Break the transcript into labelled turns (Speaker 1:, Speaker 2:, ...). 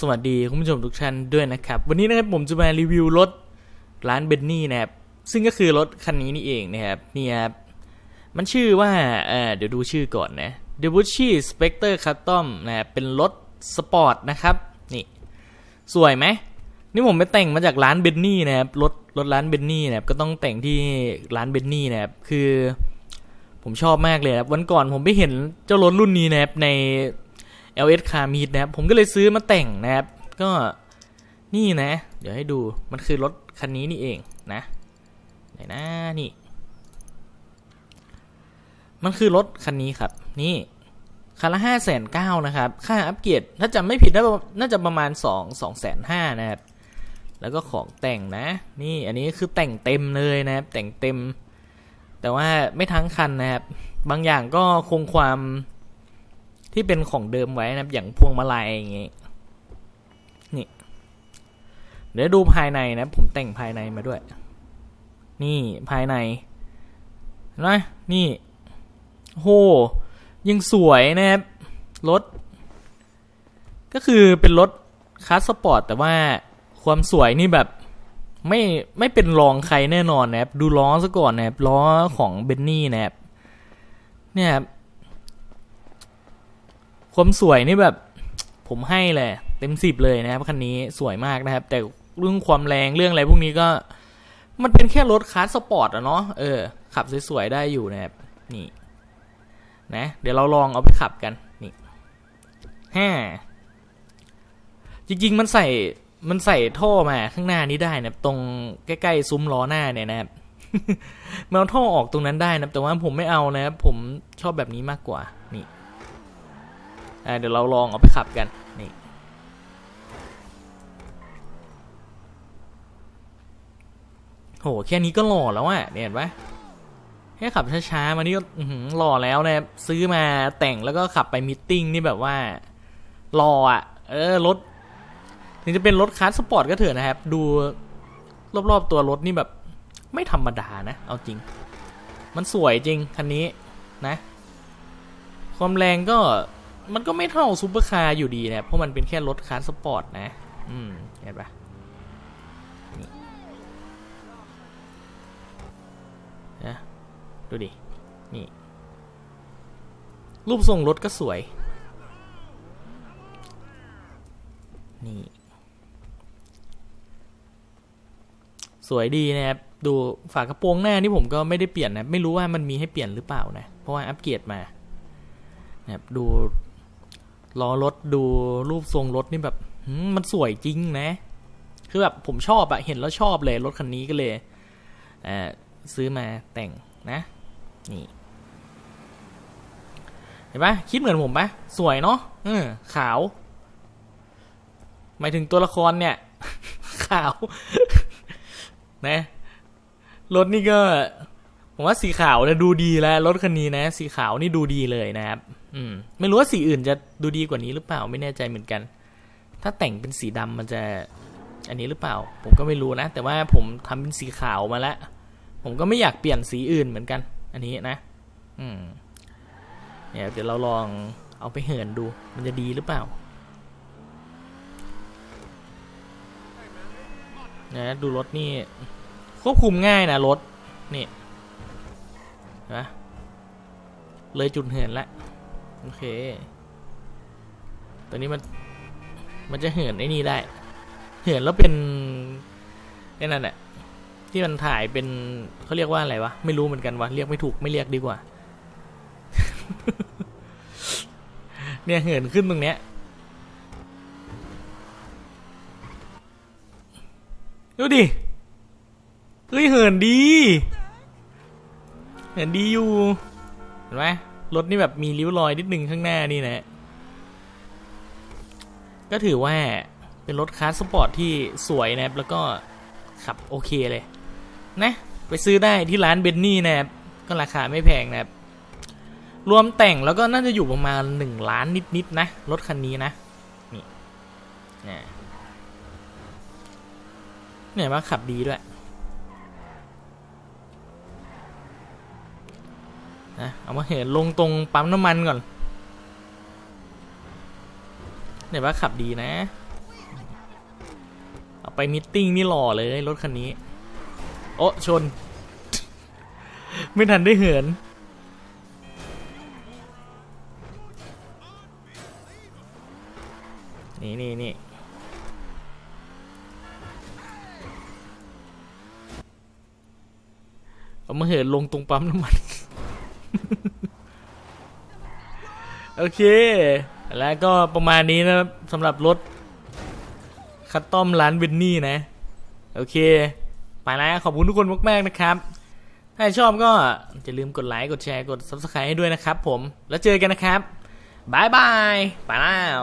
Speaker 1: สวัสดีคุณผู้ชมทุกท่านด้วยนะครับ วันนี้นะครับผมจะมารีวิวรถร้านเบนนี่นะครับ ซึ่งก็คือรถคันนี้นี่เองนะครับนี่ครับมันชื่อว่าเออเดี๋ยวดูชื่อก่อนนะ d e b u c h i Spectre Custom นะครับเป็นรถสปอร์ตนะครับนี่สวยไหมนี่ผมไปแต่งมาจากร้านเบนนี่นะครับรถรถร้านเบนนี่นะครับก็ต้องแต่งที่ร้านเบนนี่นะครับคือ ผมชอบมากเลยครับวันก่อนผมไปเห็นเจ้ารถรุ่นนี้นะครับใน LS Car Meet นะครับ ผมก็เลยซื้อมาแต่งนะครับ ก็นี่นะ เดี๋ยวให้ดูมันคือรถคันนี้นี่เองนะไหนนะนี่ มันคือรถคันนี้ครับ นี่คันละห้าแสนเก้านะครับ ค่าอัปเกรดถ้าจำไม่ผิดน่าน่าจะประมาณสองสองแสนห้านะครับ แล้วก็ของแต่งนะ นี่อันนี้คือแต่งเต็มเลยนะครับ แต่งเต็ม แต่ว่าไม่ทั้งคันนะครับ บางอย่างก็คงความ ที่เป็นของเดิมไว้นะครับ อย่างพวงมาลัยอย่างเงี้ยนี่เดี๋ยวดูภายในนะ ผมแต่งภายในมาด้วย นี่ภายในนะนี่โหยังสวยนะครับรถ ก็คือเป็นรถคาร์สปอร์ตแต่ว่าความสวยนี่แบบไม่ไม่เป็นรองใครแน่นอนนะครับ ดูล้อซะก่อนนะครับล้อของเบนนี่นะครับเนี่ย ความสวยนี่แบบผมให้เลยเต็มสิบเลยนะครับคันนี้สวยมากนะครับ แต่เรื่องความแรงเรื่องอะไรพวกนี้ก็มันเป็นแค่รถคาร์สปอร์ตอะเนาะเออ ขับสวยๆได้อยู่นะครับ นี่ นะ เดี๋ยวเราลองเอาไปขับกัน นี่ห้าจริงๆมันใส่มันใส่ท่อมาข้างหน้านี้ได้นะตรงใกล้ๆซุ้มล้อหน้าเนี่ยนะครับมันเอาท่อออกตรงนั้นได้นะแต่ว่าผมไม่เอานะครับผมชอบแบบนี้มากกว่านี่ เดี๋ยวเราลองเอาไปขับกันนี่โหแค่นี้ก็หล่อแล้วอะเนี่ยเห็นปะแค่ขับช้าๆมานี่ก็หล่อแล้วนะครับซื้อมาแต่งแล้วก็ขับไปมิทติ้งนี่แบบว่าหล่ออะ เออรถถึงจะเป็นรถคาร์สปอร์ตก็เถอะนะครับ ดูรอบๆตัวรถนี่แบบ ไม่ธรรมดานะ เอาจริง มันสวยจริงคันนี้นะ ความแรงก็ มันก็ไม่เท่าซูเปอร์คาร์อยู่ดีนะเพราะมันเป็นแค่รถคาร์สปอร์ตนะ อืม เห็นปะนี่นะดูดิ นี่ รูปทรงรถก็สวย นี่ สวยดีนะครับ ดูฝากระโปรงหน้านี่ผมก็ไม่ได้เปลี่ยนนะ ไม่รู้ว่ามันมีให้เปลี่ยนหรือเปล่านะ เพราะว่าอัปเกรดมานะครับดู ล้อรถดูรูปทรงรถนี่แบบมันสวยจริงนะ คือแบบผมชอบอะเห็นแล้วชอบเลยรถคันนี้ก็เลยอ่าซื้อมาแต่งนะนี่เห็นปะคิดเหมือนผมปะสวยเนาะเออขาว หมายถึงตัวละครเนี่ย ขาว นะรถนี่ก็ ผมว่าสีขาวเนี่ยดูดีแล้วรถคันนี้นะ สีขาวนี่ดูดีเลยนะครับ อืม ไม่รู้ว่าสีอื่นจะดูดีกว่านี้หรือเปล่าไม่แน่ใจเหมือนกัน ถ้าแต่งเป็นสีดำมันจะ อันนี้หรือเปล่า ผมก็ไม่รู้นะ แต่ว่าผมทำเป็นสีขาวมาแล้ว ผมก็ไม่อยากเปลี่ยนสีอื่นเหมือนกัน อันนี้นะ อืม เนี่ยเดี๋ยวเราลองเอาไปเหินดู มันจะดีหรือเปล่านะดูรถนี่ ควบคุมง่ายนะรถ นี่นะเลยจุดเหินและ โอเค ตัวนี้มัน มันจะเหินไอ้นี่ได้ เหินแล้วเป็นไอ้นั่นแหละที่มันถ่ายเป็นเขาเรียกว่าอะไรวะ ไม่รู้เหมือนกันวะ เรียกไม่ถูกไม่เรียกดีกว่า เนี่ยเหินขึ้นตรงเนี้ยดูดิ เฮ้ยเหินดี เหินดีอยู่ เห็นไหม รถนี่แบบมีริ้วรอยนิดนึงข้างหน้านี่นะ ก็ถือว่าเป็นรถคาร์สปอร์ตที่สวยนะครับ แล้วก็ขับโอเคเลย นะ ไปซื้อได้ที่ร้านเบนนี่นะครับ ก็ราคาไม่แพงนะครับ รวมแต่งแล้วก็น่าจะอยู่ประมาณหนึ่งล้านนิดๆนะ รถคันนี้นะ นี่เนี่ยเนี่ยว่าขับดีด้วย นะเอามาเหินลงตรงปั๊มน้ำมันก่อนเนี่ยว่าขับดีนะ เอาไปมิทติ้งนี่หล่อเลยรถคันนี้ โอ้ชน ไม่ทันได้เหินนี่นี่นี่เอามาเหินลงตรงปั๊มน้ำมัน โอเค แล้วก็ประมาณนี้นะครับสำหรับรถคัตตอมร้านเวนนี่นะ โอเค ไปแล้วขอบคุณทุกคนมาก ๆ นะครับ ถ้าชอบก็อย่าลืมกดไลค์ กดแชร์ กด Subscribe ให้ด้วยนะครับผม แล้วเจอกันนะครับบายบาย ไปแล้ว